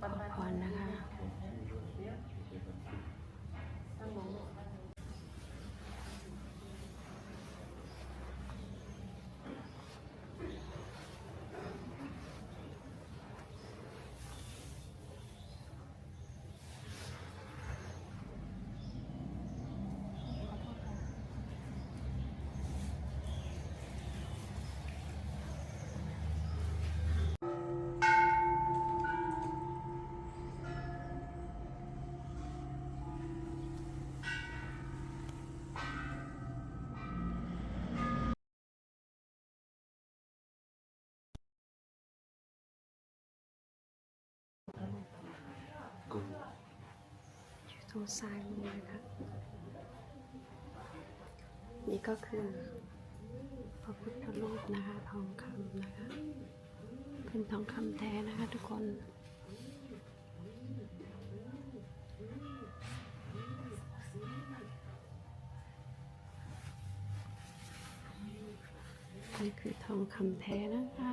ขอพรนะคะ อยู่ตรงซ้ายมือนะคะนี่ก็คือพระพุทธรูปนะคะทองคำนะคะ เป็นทองคำแท้นะคะทุกคนนี่คือทองคำแท้นะคะ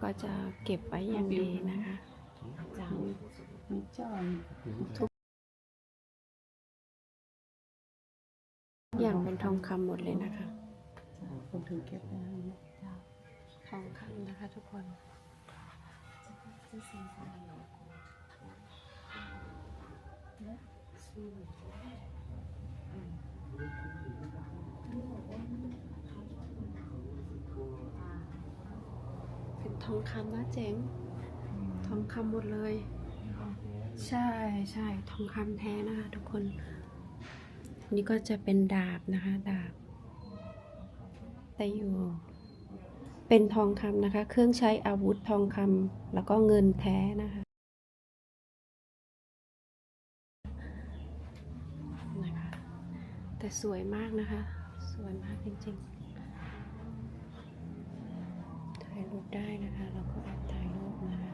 ก็จะเก็บไว้อย่างดีนะคะจังมีจอน อย่างเป็นทองคำหมดเลยนะคะคนถึงเก็บได้นะทองคำนะคะทุกคนเป็นทองคำนะเจ๋ง ทองคำหมดเลย ใช่ใช่ทองคำแท้นะคะทุกคน นี่ก็จะเป็นดาบนะคะดาบแต่อยู่เป็นทองคำนะคะ เครื่องใช้อาวุธทองคำแล้วก็เงินแท้นะคะ แต่สวยมากนะคะ สวยมากจริงๆ ถ่ายรูปได้นะคะแล้วก็แอปถ่ายรูปนะคะ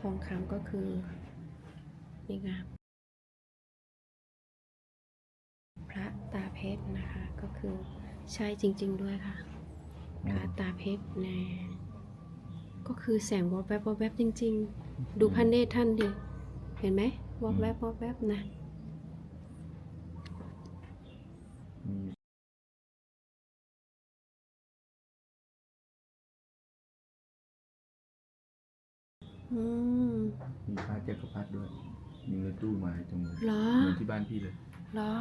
ทองคำก็คือนี่งาม ชรนะคะ ก็คือใช่จริง ๆ ด้วยค่ะพระตาเพชรแน่ก็คือแสงวอบแวบวอบแวบจริง ๆ ดูพระเนตรท่านดิ เห็นไหมวอบแวบวอบแวบนะอืมมีพระจักรพรรดิด้วย มีเงินตู้มาตรงนู้นเหรอเหมือนที่บ้านพี่เลย เหรอ